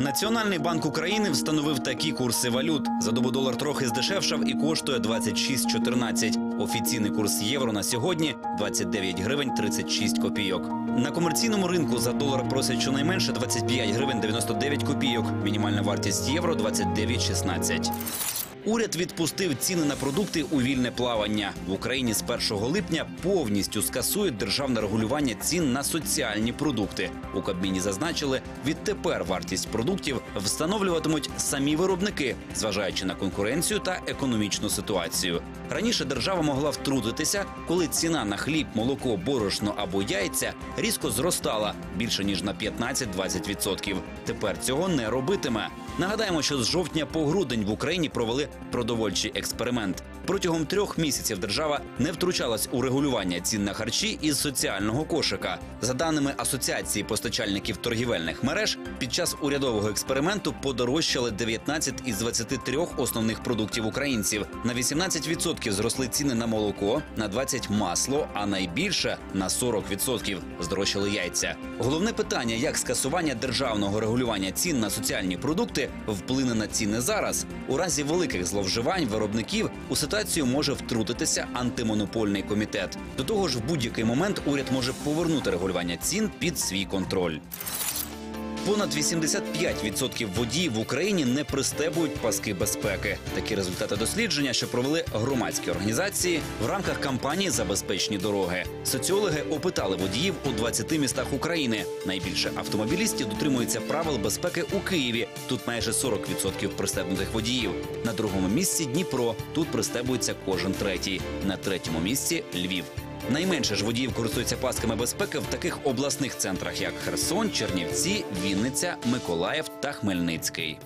Національний банк України встановив такі курси валют. За добу долар трохи здешевшав і коштує 26,14. Офіційний курс євро на сьогодні 29 гривень 36 копійок. На комерційному ринку за долар просять щонайменше 25 гривень 99 копійок. Мінімальна вартість євро 29,16. Уряд відпустив ціни на продукти у вільне плавання в Україні з 1 липня. Повністю скасують державне регулювання цін на соціальні продукти. У Кабміні зазначили, відтепер вартість продуктів встановлюватимуть самі виробники, зважаючи на конкуренцію та економічну ситуацію. Раніше держава могла втрутитися, коли ціна на хліб, молоко, борошно або яйця різко зростала більше ніж на 15-20%. Тепер цього не робитиме. Нагадаємо, що з жовтня по грудень в Україні провели продовольчий експеримент. Протягом трьох місяців держава не втручалась у регулювання цін на харчі із соціального кошика. За даними Асоціації постачальників торгівельних мереж, під час урядового експерименту подорожчали 19 із 23 основних продуктів українців. На 18% зросли ціни на молоко, на 20% – масло, а найбільше на 40% здорожчали яйця. Головне питання, як скасування державного регулювання цін на соціальні продукти вплине на ціни зараз. У разі великих зловживань виробників у ситуацію може втрутитися антимонопольний комітет. До того ж, в будь-який момент уряд може повернути регулювання цін під свій контроль. Понад 85% водіїв в Україні не пристебують паски безпеки. Такі результати дослідження, що провели громадські організації в рамках кампанії за безпечні дороги. Соціологи опитали водіїв у 20 містах України. Найбільше автомобілістів дотримуються правил безпеки у Києві. Тут майже 40% пристебнутих водіїв. На другому місці Дніпро. Тут пристебується кожен третій. На третьому місці Львів. Найменше ж водіїв користуються пасками безпеки в таких обласних центрах, як Херсон, Чернівці, Вінниця, Миколаїв та Хмельницький.